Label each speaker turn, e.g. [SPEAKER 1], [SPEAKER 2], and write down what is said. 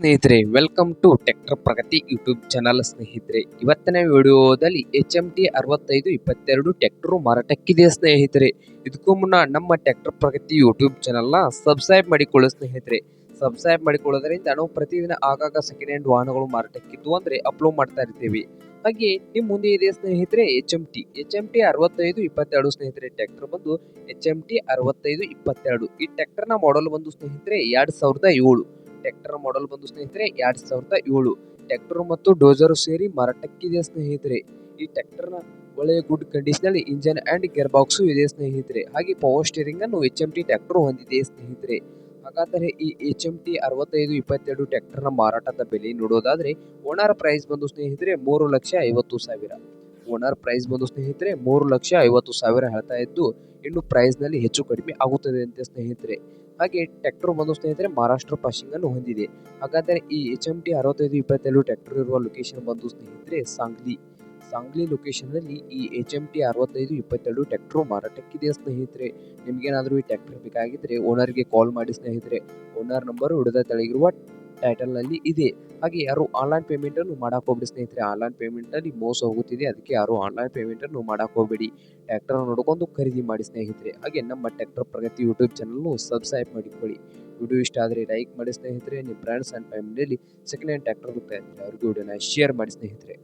[SPEAKER 1] ಸ್ನೇಹಿತರೆ welcome to tractor Pragathi YouTube channel ಸ್ನೇಹಿತರೆ. ಇವತ್ತಿನ ವಿಡಿಯೋದಲ್ಲಿ ಎಚ್ ಎಂ ಟಿ ಅರವತ್ತೈದು ಇಪ್ಪತ್ತೆರಡು ಟ್ಯಾಕ್ಟ್ರು ಮಾರಾಟಕ್ಕಿದೆ ಸ್ನೇಹಿತರೆ? ಇದಕ್ಕೂ ಮುನ್ನ ನಮ್ಮ ಟೆಕ್ಟರ್ ಪ್ರಗತಿ ಯೂಟ್ಯೂಬ್ ಚಾನಲ್ನ ಸಬ್ಸ್ಕ್ರೈಬ್ ಮಾಡಿಕೊಳ್ಳಿ ಸ್ನೇಹಿತರೆ. ಸಬ್ಸ್ಕ್ರೈಬ್ ಮಾಡಿಕೊಳ್ಳೋದರಿಂದ ನಾವು ಪ್ರತಿದಿನ ಆಗಾಗ ಸೆಕೆಂಡ್ ಹ್ಯಾಂಡ್ ವಾಹನಗಳು ಮಾರಾಟಕ್ಕಿದ್ದು ಅಂದರೆ ಅಪ್ಲೋಡ್ ಮಾಡ್ತಾ ಇರ್ತೀವಿ. ಹಾಗೆ ನಿಮ್ಮ ಮುಂದೆ ಇದೆ ಸ್ನೇಹಿತರೆ H M T H M T ಅರವತ್ತೈದು ಇಪ್ಪತ್ತೆರಡು ಸ್ನೇಹಿತರೆ ಟ್ಯಾಕ್ಟರ್ ಬಂದು ಎಚ್ ಎಂ ಟಿ ಅರವತ್ತೈದು ಇಪ್ಪತ್ತೆರಡು. ಈ ಟ್ಯಾಕ್ಟರ್ನ ಮಾಡಲ್ ಬಂದು ಸ್ನೇಹಿತರೆ, ಎರಡು ಸಾವಿರದ ಏಳು. ಟ್ರ್ಯಾಕ್ಟರ್ ಮಾಡಲ್ ಬಂದು ಸ್ನೇಹಿತರೆ, ಎರಡ್ ಸಾವಿರದ ಏಳು. ಟ್ರ್ಯಾಕ್ಟರ್ ಮತ್ತು ಡೋಜರ್ ಸೇರಿ ಮಾರಾಟಕ್ಕಿದೆ ಸ್ನೇಹಿತರೆ. ಈ ಟ್ರ್ಯಾಕ್ಟರ್ನ ಒಳ್ಳೆಯ good condition engine and gear box ಇದೆ ಸ್ನೇಹಿತರೆ. ಹಾಗೆ ಪವರ್ ಸ್ಟೇರಿಂಗ್ ಅನ್ನು ಎಚ್ ಎಂ ಟಿ ಟ್ರ್ಯಾಕ್ಟರ್ ಹೊಂದಿದೆ ಸ್ನೇಹಿತರೆ. ಹಾಗಾದರೆ ಈ ಎಚ್ ಎಂ ಟಿ ಅರವತ್ತೈದು, ಇಪ್ಪತ್ತೆರಡು ಟ್ರ್ಯಾಕ್ಟರ್ನ ಮಾರಾಟದ ಬೆಲೆ ನೋಡೋದಾದ್ರೆ, ಓನರ್ ಪ್ರೈಸ್ ಬಂದು ಸ್ನೇಹಿತರೆ ಮೂರು ಲಕ್ಷ ಐವತ್ತು ಸಾವಿರ. ಓನರ್ ಪ್ರೈಸ್ ಬಂದು ಸ್ನೇಹಿತರೆ ಮೂರು ಲಕ್ಷ ಐವತ್ತು ಸಾವಿರ ಹೇಳ್ತಾ ಇದ್ದು, ಇನ್ನು ಪ್ರೈಸ್ನಲ್ಲಿ ಹೆಚ್ಚು ಕಡಿಮೆ ಆಗುತ್ತದೆ ಅಂತ ಸ್ನೇಹಿತರೆ. ಹಾಗೆ ಟ್ರ್ಯಾಕ್ಟರ್ ಬಂದು ಸ್ನೇಹಿತರೆ ಮಹಾರಾಷ್ಟ್ರ ಪಾಸಿಂಗ್ ಅನ್ನು ಹೊಂದಿದೆ. ಹಾಗಾದರೆ ಈ ಎಚ್ ಎಂ ಟಿ ಅರವತ್ತೈದು ಇಪ್ಪತ್ತೆರಡು ಟ್ರ್ಯಾಕ್ಟರ್ ಇರುವ ಲೊಕೇಶನ್ ಬಂದು ಸ್ನೇಹಿತರೆ ಸಾಂಗ್ಲಿ. ಸಾಂಗ್ಲಿ ಲೊಕೇಶನ್ನಲ್ಲಿ ಈ ಎಚ್ ಎಂ ಟಿ ಅರವತ್ತೈದು, ಇಪ್ಪತ್ತೆರಡು ಟ್ರ್ಯಾಕ್ಟರ್ ಮಾರಾಟಕ್ಕಿದೆ ಸ್ನೇಹಿತರೆ? ನಿಮ್ಗೇನಾದರೂ ಈ ಟ್ರ್ಯಾಕ್ಟರ್ ಬೇಕಾಗಿದ್ರೆ ಓನರ್ಗೆ ಕಾಲ್ ಮಾಡಿ ಸ್ನೇಹಿತರೆ. ಓನರ್ ನಂಬರ್ ಹಿಡಿದ ತೆಳಗಿರುವ ಟೈಟಲ್ನಲ್ಲಿ ಇದೆ. ಹಾಗೆ ಯಾರು ಆನ್ಲೈನ್ ಪೇಮೆಂಟ್ ಅನ್ನು ಮಾಡಕ್ ಹೋಗ್ಬೇಡಿ ಸ್ನೇಹಿತರೆ. ಆನ್ಲೈನ್ ಪೇಮೆಂಟ್ ಅಲ್ಲಿ ಮೋಸ ಹೋಗುತ್ತಿದೆ. ಅದಕ್ಕೆ ಯಾರು ಆನ್ಲೈನ್ ಪೇಮೆಂಟ್ ಅನ್ನು ಮಾಡಕ್ ಹೋಗ್ಬೇಡಿ. ಟ್ರ್ಯಾಕ್ಟರ್ ನೋಡ್ಕೊಂಡು ಖರೀದಿ ಮಾಡಿ ಸ್ನೇಹಿತರೆ. ಹಾಗೆ ನಮ್ಮ tractor Pragathi YouTube channel subscribe ಮಾಡಿಕೊಳ್ಳಿ. ವಿಡಿಯೋ ಇಷ್ಟ ಆದರೆ ಲೈಕ್ ಮಾಡಿ ಸ್ನೇಹಿತರೆ. ನಿಮ್ಮ ಫ್ರೆಂಡ್ಸ್ ಅಂಡ್ ಫ್ಯಾಮಿಲಿಯಲ್ಲಿ ಸೆಕೆಂಡ್ ಹ್ಯಾಂಡ್ ಟ್ರ್ಯಾಕ್ಟರ್ ಬೇಕಾದ್ರೆ ಅವ್ರಿಗೆ ವಿಡಿಯೋನ ಶೇರ್ ಮಾಡಿ ಸ್ನೇಹಿತರೆ.